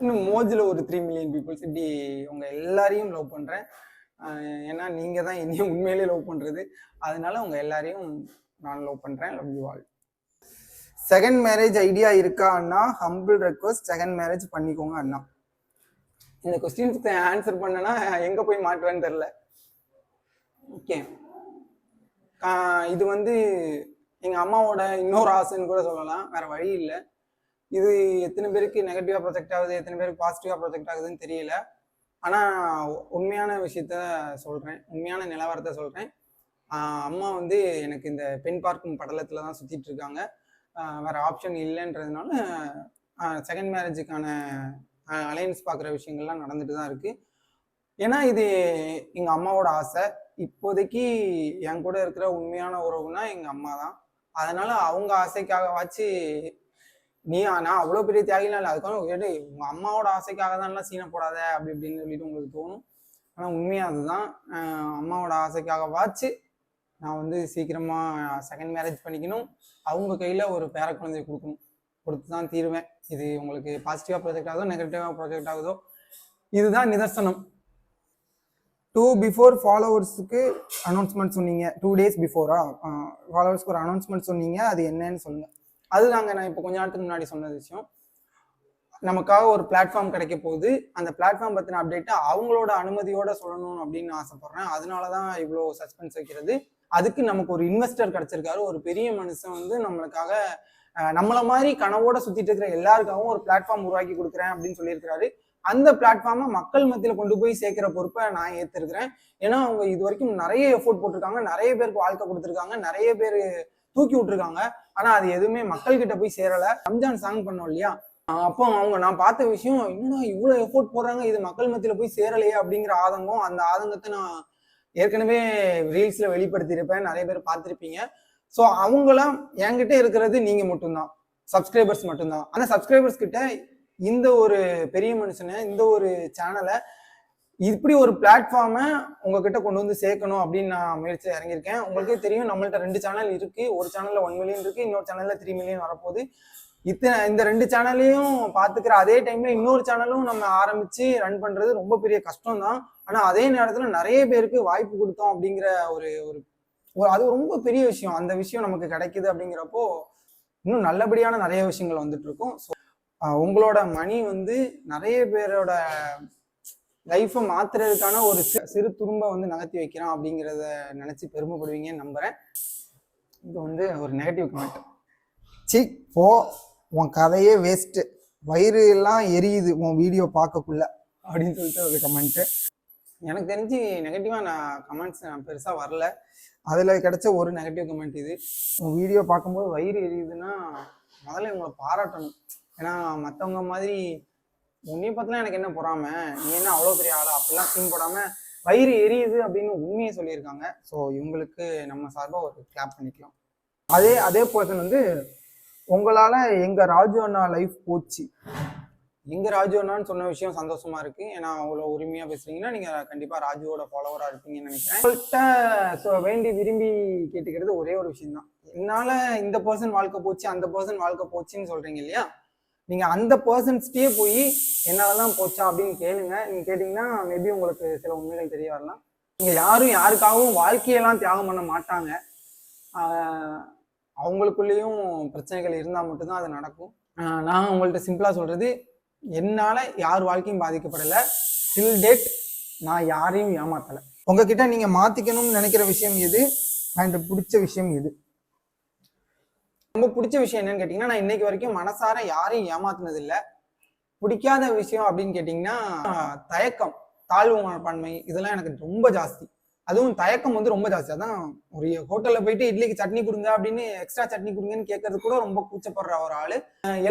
இன்னும் மோஜில் ஒரு த்ரீ மில்லியன் பீப்புள்ஸ் இப்படி உங்கள் எல்லாரையும் லவ் பண்ணுறேன் ஏன்னா நீங்கள் தான் என்னையும் உண்மையிலேயே லவ் பண்ணுறது அதனால உங்கள் எல்லாரையும் நான் லவ் பண்ணுறேன் love you all second marriage idea இருக்கா அண்ணா? ஹம்பிள் ரெக்வஸ்ட் செகண்ட் மேரேஜ் பண்ணிக்கோங்க அண்ணா. இந்த கொஸ்டின்ஸ்க்கு ஆன்சர் பண்ணனா எங்கே போய் மாட்டுவேன்னு தெரில ஓகே இது வந்து எங்கள் அம்மாவோட இன்னொரு ஆசைன்னு கூட சொல்லலாம். வேற வழி இல்லை. இது எத்தனை பேருக்கு நெகட்டிவாக ப்ரொஜெக்ட் ஆகுது எத்தனை பேருக்கு பாசிட்டிவாக ப்ரொஜெக்ட் ஆகுதுன்னு தெரியல. ஆனால் உண்மையான விஷயத்த சொல்கிறேன் உண்மையான நிலவரத்தை சொல்கிறேன் அம்மா வந்து எனக்கு இந்த பெண் பார்க்கும் படலத்தில் தான் சுற்றிட்டு இருக்காங்க. வேறு வேற ஆப்ஷன் இல்லைன்றதுனால செகண்ட் மேரேஜுக்கான அலையன்ஸ் பார்க்குற விஷயங்கள்லாம் நடந்துட்டு தான் இருக்குது ஏன்னா இது எங்கள் அம்மாவோட ஆசை. இப்போதைக்கு என் கூட இருக்கிற உண்மையான உறவுனா எங்கள் அம்மா தான். அதனால அவங்க ஆசைக்காக வாச்சு நீ நான் அவ்வளோ பெரிய தியாகிலாம் இல்லை. அதுக்காக கேட்டு உங்கள் அம்மாவோட ஆசைக்காக தான்லாம் சீனை போடாத அப்படி இப்படின்னு சொல்லிட்டு உங்களுக்கு தோணும். ஆனால் உண்மையாக அதுதான். அம்மாவோட ஆசைக்காக வாச்சு நான் வந்து சீக்கிரமாக செகண்ட் மேரேஜ் பண்ணிக்கணும். அவங்க கையில் ஒரு பேர குழந்தைய கொடுக்கணும். கொடுத்து தான் தீருவேன். இது உங்களுக்கு பாசிட்டிவாக ப்ரொஜெக்ட் ஆகுதோ நெகட்டிவாக ப்ரொஜெக்ட் ஆகுதோ இதுதான் நிதர்சனம். டூ பிஃபோர் ஃபாலோவர்ஸுக்கு அனௌன்ஸ்மெண்ட் சொன்னீங்க. டூ டேஸ் பிஃபோரா ஃபாலோவர்ஸ்க்கு ஒரு அனௌன்ஸ்மெண்ட் சொன்னீங்க. அது என்னன்னு சொல்லுங்க. அது நாங்கள் நான் இப்போ கொஞ்ச நேரத்துக்கு முன்னாடி சொன்ன விஷயம். நமக்காக ஒரு பிளாட்ஃபார்ம் கிடைக்க போகுது. அந்த பிளாட்ஃபார்ம் பற்றின அப்டேட்டை அவங்களோட அனுமதியோட சொல்லணும் அப்படின்னு ஆசைப்படுறேன். அதனால தான் இவ்வளோ சஸ்பென்ஸ் வைக்கிறது. அதுக்கு நமக்கு ஒரு இன்வெஸ்டர் கிடைச்சிருக்காரு. ஒரு பெரிய மனுஷன் வந்து நம்மளுக்காக நம்மள மாதிரி கனவோட சுத்திட்டு இருக்கிற எல்லாருக்காகவும் ஒரு பிளாட்ஃபார்ம் உருவாக்கி கொடுக்குறேன் அப்படின்னு சொல்லியிருக்கிறாரு. அந்த பிளாட்ஃபார்மை மக்கள் மத்தியில் கொண்டு போய் சேர்க்கிற பொறுப்பை நான் ஏற்றிருக்கிறேன் ஏன்னா அவங்க இது வரைக்கும் நிறைய எஃபோர்ட் போட்டிருக்காங்க. நிறைய பேருக்கு வாழ்க்கை கொடுத்துருக்காங்க. நிறைய பேர் தூக்கி விட்டுருக்காங்க. ஆனா அது எதுவுமே மக்கள் கிட்ட போய் சேரல. ரம்ஜான் சாங் பண்ணோம் இல்லையா? அப்போ அவங்க நான் பார்த்த விஷயம் என்னடா இவ்வளோ எஃபோர்ட் போடுறாங்க? இது மக்கள் மத்தியில் போய் சேரலையே அப்படிங்கிற ஆதங்கம் அந்த ஆதங்கத்தை நான் ஏற்கனவே ரீல்ஸ்ல வெளிப்படுத்தியிருப்பேன். நிறைய பேர் பார்த்துருப்பீங்க. ஸோ அவங்களாம் என்கிட்ட இருக்கிறது நீங்கள் மட்டும்தான். சப்ஸ்கிரைபர்ஸ் மட்டும்தான். ஆனால் சப்ஸ்கிரைபர்ஸ் கிட்ட இந்த ஒரு பெரிய மனுஷனை இந்த ஒரு சேனலை இப்படி ஒரு பிளாட்ஃபார்மை உங்ககிட்ட கொண்டு வந்து சேர்க்கணும் அப்படின்னு நான் முயற்சி இறங்கியிருக்கேன். உங்களுக்கே தெரியும் நம்மள்ட்ட ரெண்டு சேனல் இருக்கு. ஒரு சேனல்ல ஒன் மில்லியன் இருக்கு இன்னொரு சேனல்ல த்ரீ மில்லியன் வரப்போகுது. இத்தனை இந்த ரெண்டு சேனலையும் பார்த்துக்கிற அதே டைம்ல இன்னொரு சேனலும் நம்ம ஆரம்பிச்சு ரன் பண்றது ரொம்ப பெரிய கஷ்டம் தான் ஆனா அதே நேரத்துல நிறைய பேருக்கு வாய்ப்பு கொடுத்தோம் அப்படிங்கிற ஒரு ஒரு ஒரு- அது ரொம்ப பெரிய விஷயம். அந்த விஷயம் நமக்கு கிடைக்குது அப்படிங்கிறப்போ இன்னும் நல்லபடியான நிறைய விஷயங்கள் வந்துட்டு இருக்கும். ஸோ உங்களோட மணி வந்து நிறைய பேரோட லைஃப்பை மாத்துறதுக்கான ஒரு சிறு துரும்ப வந்து நகர்த்தி வைக்கிறான் அப்படிங்கிறத நினைச்சு பெருமைப்படுவீங்கன்னு நம்புறேன். இது வந்து ஒரு நெகட்டிவ் கமெண்ட் சி போ உன் கதையே வேஸ்ட்டு வயிறு எல்லாம் எரியுது உன் வீடியோ பார்க்கக்குள்ள அப்படின்னு சொல்லிட்டு ஒரு கமெண்ட்டு எனக்கு தெரிஞ்சு நெகட்டிவாக நான் கமெண்ட்ஸ் நான் பெருசாக வரல. அதில் கிடைச்ச ஒரு நெகட்டிவ் கமெண்ட் இது. வீடியோ பார்க்கும்போது வயிறு எரியுதுன்னா முதல்ல இவங்களை பாராட்டணும். ஏன்னா மற்றவங்க மாதிரி உன்னைய பார்த்தலாம் எனக்கு என்ன பொறாம? நீ என்ன அவ்வளோ பெரிய ஆளா? அப்படிலாம் சீன் போடாமல் வயிறு எரியுது அப்படின்னு உண்மையை சொல்லியிருக்காங்க. ஸோ இவங்களுக்கு நம்ம சார்பாக ஒரு கிளாப் பண்ணிக்கலாம். அதே அதே பர்சன் வந்து உங்களால் எங்கள் ராஜு அண்ணா லைஃப் போச்சு. எங்க ராஜு அண்ணான்னு சொன்ன விஷயம் சந்தோஷமா இருக்கு. ஏன்னா அவ்வளோ உரிமையா பேசுறீங்கன்னா நீங்க கண்டிப்பா ராஜுவோட ஃபாலோவரா இருப்பீங்கன்னு நினைக்கிறேன். அவங்கள்ட்ட ஸோ வேண்டி விரும்பி கேட்டுக்கிறது ஒரே ஒரு விஷயம் தான் என்னால இந்த பர்சன் வாழ்க்கை போச்சு அந்த பர்சன் வாழ்க்கை போச்சுன்னு சொல்றீங்க இல்லையா? நீங்க அந்த பர்சன்ஸ்டே போய் என்னாலதான் போச்சா? அப்படின்னு கேளுங்க. நீங்க கேட்டீங்கன்னா மேபி உங்களுக்கு சில உண்மைகள் தெரிய வரலாம். நீங்க யாரும் யாருக்காகவும் வாழ்க்கையெல்லாம் தியாகம் பண்ண மாட்டாங்க. அவங்களுக்குள்ளேயும் பிரச்சனைகள் இருந்தால் மட்டும்தான் அது நடக்கும். நான் உங்கள்கிட்ட சிம்பிளாக சொல்கிறது என்னால் யார் வாழ்க்கையும் பாதிக்கப்படலை. டில் டேட் நான் யாரையும் ஏமாத்தலை. உங்ககிட்ட நீங்கள் மாற்றிக்கணும்னு நினைக்கிற விஷயம் எது? அண்ட் பிடிச்ச விஷயம் எது? ரொம்ப பிடிச்ச விஷயம் என்னன்னு கேட்டிங்கன்னா நான் இன்னைக்கு வரைக்கும் மனசார யாரையும் ஏமாத்துனது இல்லை பிடிக்காத விஷயம் அப்படின்னு கேட்டிங்கன்னா தயக்கம் தாழ்வு மனப்பான்மை இதெல்லாம் எனக்கு ரொம்ப ஜாஸ்தி. அதுவும் தயக்கம் வந்து ரொம்ப ஜாஸ்தி. அதான் ஒரு ஹோட்டல்ல போயிட்டு இட்லிக்கு சட்னி கொடுங்க அப்படின்னு எக்ஸ்ட்ரா சட்னி கொடுங்கன்னு கேட்கறது கூட ரொம்ப கூச்சப்படுற ஒரு ஆளு.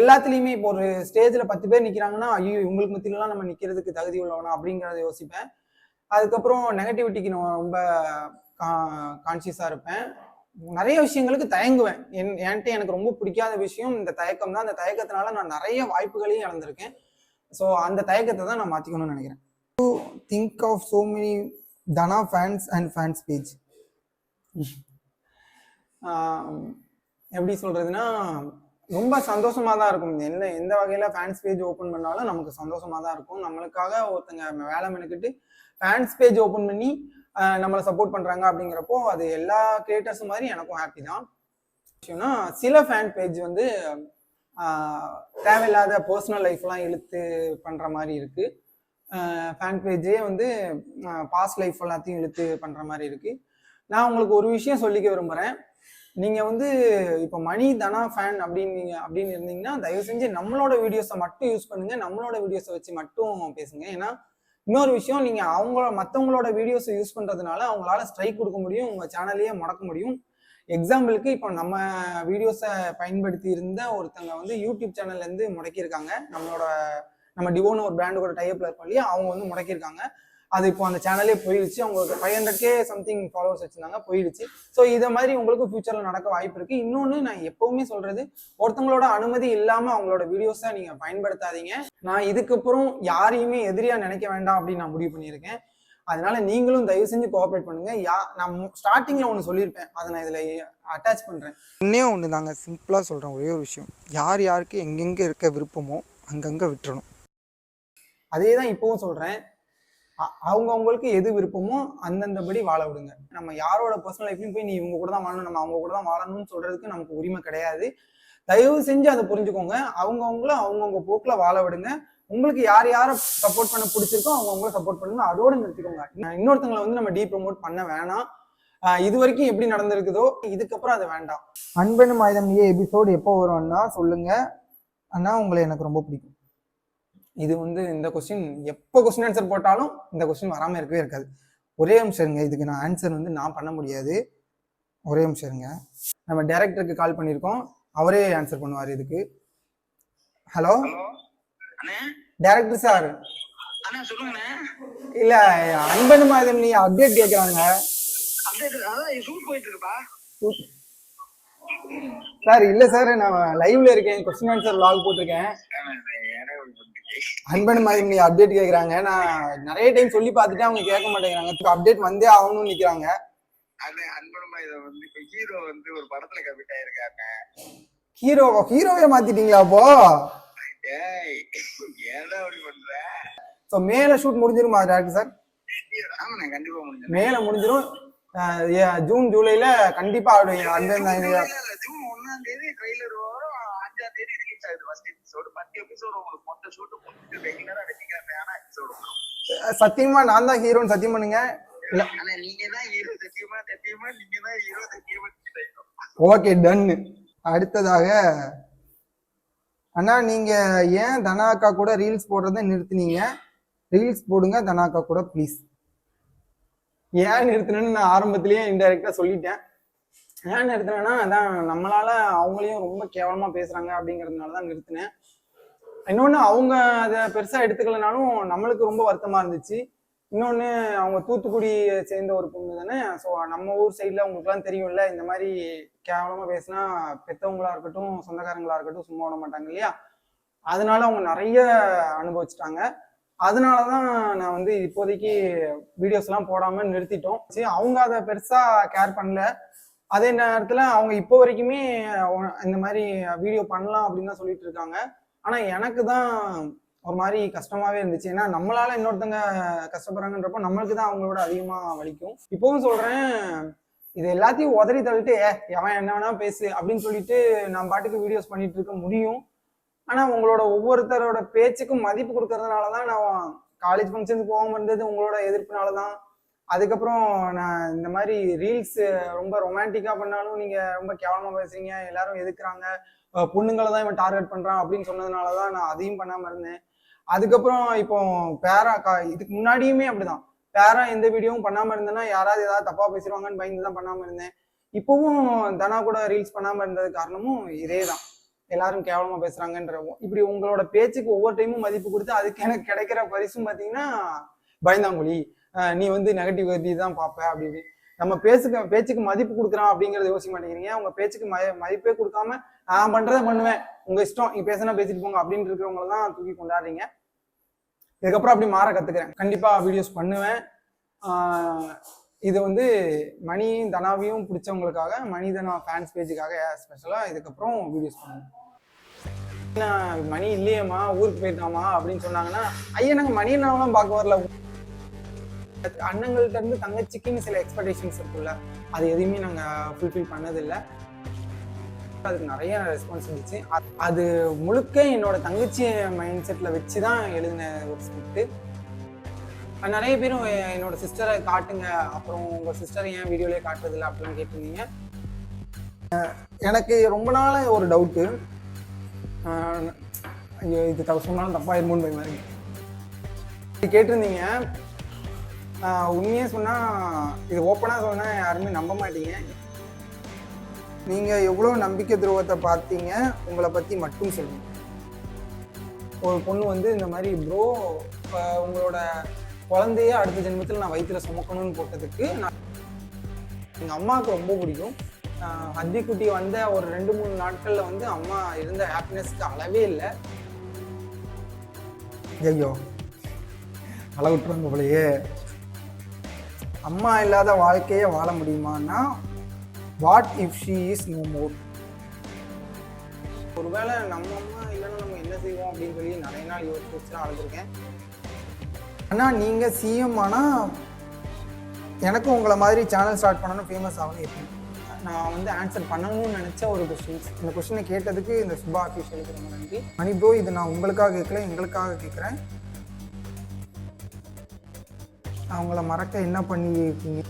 எல்லாத்துலேயுமே எல்லாத்துலயுமே இப்போ ஒரு ஸ்டேஜ்ல பத்து பேர் நிக்கிறாங்கன்னா ஐயோ இவங்களுக்கு மத்தியிலலாம் நம்ம நிக்கிறதுக்கு தகுதி உள்ளவனா அப்படிங்கறத யோசிப்பேன். அதுக்கப்புறம் நெகட்டிவிட்டிக்கு நான் ரொம்ப கான்சியஸா இருப்பேன். நிறைய விஷயங்களுக்கு தயங்குவேன். என் என்கிட்ட எனக்கு ரொம்ப பிடிக்காத விஷயம் இந்த தயக்கம் தான். அந்த தயக்கத்தினால நான் நிறைய வாய்ப்புகளையும் இழந்திருக்கேன். ஸோ அந்த தயக்கத்தை தான் நான் மாற்றிக்கணும்னு நினைக்கிறேன். Think of so many Dhana fans and fans page எப்படி சொல்றதுன்னா ரொம்ப சந்தோஷமா தான் இருக்கும். என்ன எந்த வகையில ஃபேன்ஸ் பேஜ் ஓப்பன் பண்ணாலும் நமக்கு சந்தோஷமா தான் இருக்கும். நம்மளுக்காக ஒருத்தங்க வேலை மெனுக்கிட்டு ஃபேன்ஸ் பேஜ் ஓப்பன் பண்ணி நம்மளை சப்போர்ட் பண்றாங்க அப்படிங்கிறப்போ அது எல்லா கிரியேட்டர்ஸ் மாதிரி எனக்கும் ஹாப்பி தான். விஷயம்னா சில ஃபேன் பேஜ் வந்து தேவையில்லாத பர்சனல் லைஃப்லாம் இழுத்து பண்ற மாதிரி இருக்கு. ஃபேன் பேஜே வந்து பாஸ்ட் லைஃப் எல்லாத்தையும் இழுத்து பண்ணுற மாதிரி இருக்குது நான் உங்களுக்கு ஒரு விஷயம் சொல்லிக்க விரும்புகிறேன் நீங்கள் வந்து இப்போ மணி தனா ஃபேன் அப்படின்னு அப்படின்னு இருந்தீங்கன்னா தயவு செஞ்சு நம்மளோட வீடியோஸை மட்டும் யூஸ் பண்ணுங்கள் நம்மளோட வீடியோஸை வச்சு மட்டும் பேசுங்க. ஏன்னா இன்னொரு விஷயம் நீங்கள் அவங்க மற்றவங்களோட வீடியோஸை யூஸ் பண்ணுறதுனால அவங்களால ஸ்ட்ரைக் கொடுக்க முடியும். உங்கள் சேனலையே முடக்க முடியும். எக்ஸாம்பிளுக்கு இப்போ நம்ம வீடியோஸை பயன்படுத்தி இருந்த ஒருத்தங்க வந்து யூடியூப் சேனல்லேருந்து முடக்கியிருக்காங்க. நம்மளோட நம்ம டிவோன்னு ஒரு பிராண்டு கூட டைப்ல இருக்கோம் இல்லையா? அவங்க வந்து முடக்கியிருக்காங்க. அது இப்போ அந்த சேனலே போயிடுச்சு. அவங்களுக்கு five hundred K something followers வச்சிருந்தாங்க போயிடுச்சு. ஸோ இதை மாதிரி உங்களுக்கு ஃபியூச்சர்ல நடக்க வாய்ப்பு இருக்கு. இன்னொன்று நான் எப்பவுமே சொல்றது ஒருத்தவங்களோட அனுமதி இல்லாம அவங்களோட வீடியோஸை நீங்க பயன்படுத்தாதீங்க. நான் இதுக்கப்புறம் யாரையுமே எதிரியா நினைக்க வேண்டாம் அப்படின்னு நான் முடிவு பண்ணியிருக்கேன். அதனால நீங்களும் தயவு செஞ்சு கோஆப்ரேட் பண்ணுங்க. யா நான் ஸ்டார்டிங்ல ஒன்று சொல்லியிருப்பேன். அதை நான் இதில் அட்டாச் பண்றேன். இன்னும் ஒன்று தாங்க சிம்பிளா சொல்றேன் ஒரே ஒரு விஷயம். யார் யாருக்கு எங்கெங்க இருக்க விருப்பமோ அங்கங்க விட்டுறணும். அதே தான் இப்பவும் சொல்றேன். அ- அவங்க அவங்களுக்கு எது விருப்பமோ அந்தந்தபடி வாழ விடுங்க. நம்ம யாரோட பர்சனல் லைஃப்லையும் போய் நீ இவங்க கூட தான் வாழணும் நம்ம அவங்க கூட தான் வாழணும்னு சொல்றதுக்கு நமக்கு உரிமை கிடையாது. தயவு செஞ்சு அதை புரிஞ்சுக்கோங்க. அவங்கவுங்களும் அவங்கவுங்க போக்குல வாழ விடுங்க. உங்களுக்கு யார் யாரை சப்போர்ட் பண்ண பிடிச்சிருக்கோ அவங்கவுங்கள சப்போர்ட் பண்ணுங்க. அதோட நிறுத்திக்கோங்க. நான் இன்னொருத்தங்களை வந்து நம்ம டீ ப்ரோமோட் பண்ண வேணாம். இது வரைக்கும் எப்படி நடந்திருக்குதோ இதுக்கப்புறம் அது வேண்டாம். அன்பனும் ஆயுதம் ஏ எபிசோடு எப்போ வரும்னா சொல்லுங்க. அண்ணா உங்களை எனக்கு ரொம்ப பிடிக்கும். இது வந்து இந்த கொஸ்டின் எப்போ கொஸ்டின் ஆன்சர் போட்டாலும் இந்த கொஸ்டின் வராமல் இருக்கவே இருக்காது. ஒரே நிமிஷம் இருங்க. இதுக்கு நான் ஆன்சர் வந்து நான் பண்ண முடியாது. ஒரே நிமிஷம் இருங்க. நம்ம டைரக்டருக்கு கால் பண்ணியிருக்கோம். அவரே ஆன்சர் பண்ணுவார் இதுக்கு. Hello director sir. இல்ல அன்பனு மாதம் நீ அப்டேட் இருக்குப்பா சார் இல்ல சார் நான் லைவ்ல இருக்கேன். கொஸ்டின் ஆன்சர் லாக் போட்டிருக்கேன். அன்பன் மாதிரி அப்டேட் கேக்குறாங்க. நான் நிறைய டைம் சொல்லி பார்த்துட்டு அவங்க கேட்க மாட்டேங்கிறாங்க. அப்டேட் வந்தே ஆகணும்னு நிக்கிறாங்க. அண்ணே அன்பனமா இதை வந்து இப்ப ஹீரோ வந்து ஒரு படத்துல கமிட் ஆயிருக்காங்க. ஹீரோ ஹீரோவே மாத்திட்டீங்களா அப்போ? ஏய் ஏன்டா அப்படி பண்ற? ஸோ மேல ஷூட் முடிஞ்சிருமா டேரக்டர் சார் ஆமாண்ணே கண்டிப்பா முடிஞ்சு மேல முடிஞ்சிரும். ஜூன் ஜூலைல கண்டிப்பா அவருடைய அன்பன் ஜூன் ஒண்ணாம் தேதி ட்ரெய்லர் வரும் ரிலீஸ் ஆகுது ஃபர்ஸ்ட் எபிசோடு பத்து எபிசோடு உங்களுக்கு மொத்த ஷூட் முடிச்சுட்டு ரெகுலரா வெட்டிக்கான எபிசோடு சத்தியமா நான் தான் ஹீரோன்னு சத்தியம் பண்ணுங்க. இல்ல ஆனா நீங்க தான் ஹீரோ சத்தியமா சத்தியமா நீங்க தான் ஹீரோ சத்தியமா. ஓகே டன் அடுத்ததாக அண்ணா நீங்க ஏன் தனா அக்கா கூட ரீல்ஸ் போடுறதை நிறுத்துனீங்க? ரீல்ஸ் போடுங்க தனா அக்கா கூட ப்ளீஸ் ஏன் நிறுத்தினேன்னு நான் ஆரம்பத்திலேயே இன்டெரக்டா சொல்லிட்டேன். ஏன் நிறுத்தினேன்னா அதான் நம்மளால அவங்களையும் ரொம்ப கேவலமா பேசுறாங்க அப்படிங்கறதுனால தான் நிறுத்தினேன். இன்னொன்னு அவங்க அதை பெருசா எடுத்துக்கலனாலும் நம்மளுக்கு ரொம்ப வருத்தமா இருந்துச்சு. இன்னொன்னு அவங்க தூத்துக்குடி சேர்ந்த ஒரு பொண்ணு தானே ஸோ நம்ம ஊர் சைடில் உங்களுக்குலாம் தெரியும்ல இந்த மாதிரி கேவலமாக பேசினா பெத்தவங்களா இருக்கட்டும் சொந்தக்காரங்களா இருக்கட்டும் சும்மா விட மாட்டாங்க இல்லையா? அதனால அவங்க நிறைய அனுபவிச்சிட்டாங்க. அதனால தான் நான் வந்து இப்போதைக்கு வீடியோஸ்லாம் போடாமல் நிறுத்திட்டோம். சரி அவங்க அதை பெருசாக கேர் பண்ணல. அதே நேரத்தில் அவங்க இப்போ வரைக்குமே இந்த மாதிரி வீடியோ பண்ணலாம் அப்படின்னு தான் சொல்லிட்டு இருக்காங்க. ஆனால் எனக்கு தான் ஒரு மாதிரி கஷ்டமாவே இருந்துச்சு. ஏன்னா நம்மளால இன்னொருத்தங்க கஷ்டப்படுறாங்கன்றப்போ நம்மளுக்கு தான் அவங்களோட அதிகமா வலிக்கும். இப்பவும் சொல்றேன் இது எல்லாத்தையும் உதறி தள்ளிட்டு ஏ எவன் என்ன வேணா பேசு அப்படின்னு சொல்லிட்டு நான் பாட்டுக்கு வீடியோஸ் பண்ணிட்டு இருக்க முடியும். ஆனா உங்களோட ஒவ்வொருத்தரோட பேச்சுக்கும் மதிப்பு கொடுக்கறதுனால தான் நான் காலேஜ் ஃபங்க்ஷனுக்கு போக இருந்தது உங்களோட எதிர்ப்புனால தான் அதுக்கப்புறம் நான் இந்த மாதிரி ரீல்ஸ் ரொம்ப ரொமான்டிக்கா பண்ணாலும் நீங்க ரொம்ப கேவலமா பேசுறீங்க எல்லாரும் எதுக்குறாங்க? பொண்ணுங்களை தான் இவன் டார்கெட் பண்றான் அப்படின்னு சொன்னதுனால தான் நான் அதையும் பண்ணாம இருந்தேன். அதுக்கப்புறம் இப்போ பேரா கா இதுக்கு முன்னாடியுமே அப்படிதான். பேரா எந்த வீடியோவும் பண்ணாம இருந்தேன்னா யாராவது ஏதாவது தப்பா பேசிடுவாங்கன்னு பயந்து தான் பண்ணாம இருந்தேன். இப்பவும் தனா கூட ரீல்ஸ் பண்ணாம இருந்தது காரணமும் இதே தான் எல்லாரும் கேவலமா பேசுறாங்கன்ற இப்படி உங்களோட பேச்சுக்கு ஒவ்வொரு டைமும் மதிப்பு கொடுத்து அதுக்கு எனக்கு கிடைக்கிற பரிசும் பாத்தீங்கன்னா பயந்தாங்குழி. நீ வந்து நெகட்டிவ் தான் பார்ப்ப அப்படி நம்ம பேசுக்கு பேச்சுக்கு மதிப்பு கொடுக்குறோம் அப்படிங்கறத யோசிக்க மாட்டேங்கிறீங்க. உங்க பேச்சுக்கு ம மதிப்பே கொடுக்காம நான் பண்றதை பண்ணுவேன். உங்க இஷ்டம் நீ பேசினா பேசிட்டு போங்க அப்படின்னு இருக்கிறவங்கள தான் தூக்கி கொண்டாடுறீங்க. இதுக்கப்புறம் அப்படி மாற கத்துக்கிறேன். கண்டிப்பா வீடியோஸ் பண்ணுவேன். இது வந்து மணி தனாவையும் பிடிச்சவங்களுக்காக மணி தனா ஃபேன்ஸ் பேஜுக்காக ஸ்பெஷலாக இதுக்கப்புறம் வீடியோஸ் பண்ணுவேன். மணி இல்லையேம்மா ஊருக்கு போயிருக்காமா அப்படின்னு சொன்னாங்கன்னா ஐயா நாங்கள் மணி நாங்களாம் பார்க்க வரல. அண்ணங்கள்ட்ட இருந்து தங்கச்சிக்குன்னு சில எக்ஸ்பெக்டேஷன்ஸ் இருக்குல்ல அது எதையுமே நாங்கள் ஃபுல்ஃபில் பண்ணதில்லை. அதுக்கு நிறைய ரெஸ்பான்ஸ் இருந்துச்சு அது அது முழுக்க என்னோட தங்கச்சி மைண்ட் செட்டில் வச்சு தான் எழுதின ஒரு ஸ்கிரிப்ட் நிறைய பேரும் என்னோட சிஸ்டரை காட்டுங்க அப்புறம் உங்கள் சிஸ்டரை ஏன் வீடியோலேயே காட்டுறதில்ல அப்படின்னு கேட்டிருந்தீங்க. எனக்கு ரொம்ப நாள் ஒரு டவுட்டு ஐயோ இது தப்பு சொன்னாலும் தப்பாயிருமோன்னு போய் மாதிரி கேட்டிருந்தீங்க உண்மையாக உண்மையே சொன்னால் இது ஓப்பனாக சொன்னால் யாருமே நம்ப மாட்டீங்க. நீங்கள் எவ்வளோ நம்பிக்கை துருவத்தை பார்த்தீங்க உங்களை பற்றி மட்டும் சொல்லுங்கள் ஒரு பொண்ணு வந்து இந்த மாதிரி ப்ரோ உங்களோட குழந்தைய அடுத்த ஜென்மத்தில் நான் வயிற்றில் சுமக்கணும்னு போட்டதுக்கு நான் எங்கள் அம்மாவுக்கு ரொம்ப பிடிக்கும். அத்திக்குட்டி வந்த ஒரு ரெண்டு மூணு நாட்களில் வந்து அம்மா இருந்த ஹாப்பினஸ்க்கு அளவே இல்லை. ஐயோ அளவுட்டுறாங்க விட்டுருவாங்க போலயே. அம்மா இல்லாத வாழ்க்கையை வாழ முடியுமான்னா what if she is no more ஒருவேளை நம்ம அம்மா இல்லைன்னா நம்ம என்ன செய்வோம் அப்படின்னு சொல்லி நிறைய நாள் யோசிச்சு வச்சு அழுதுருக்கேன் ஆனால் நீங்கள் சிஎம் ஆனால் எனக்கும் உங்களை மாதிரி சேனல் ஸ்டார்ட் பண்ணணும் ஃபேமஸ் ஆகணும் இருக்கேன் நான் வந்து ஆன்சர் பண்ணணும்னு நினச்ச ஒரு கொஸ்டின்ஸ் இந்த கொஸ்டினை கேட்டதுக்கு இந்த சுபா அஃபீஷியலுக்கு ரொம்ப நன்றி. மணி ப்ரோ இது நான் உங்களுக்காக கேட்கல எங்களுக்காக கேட்குறேன். அவங்கள மறக்க என்ன பண்ணியிருக்கீங்க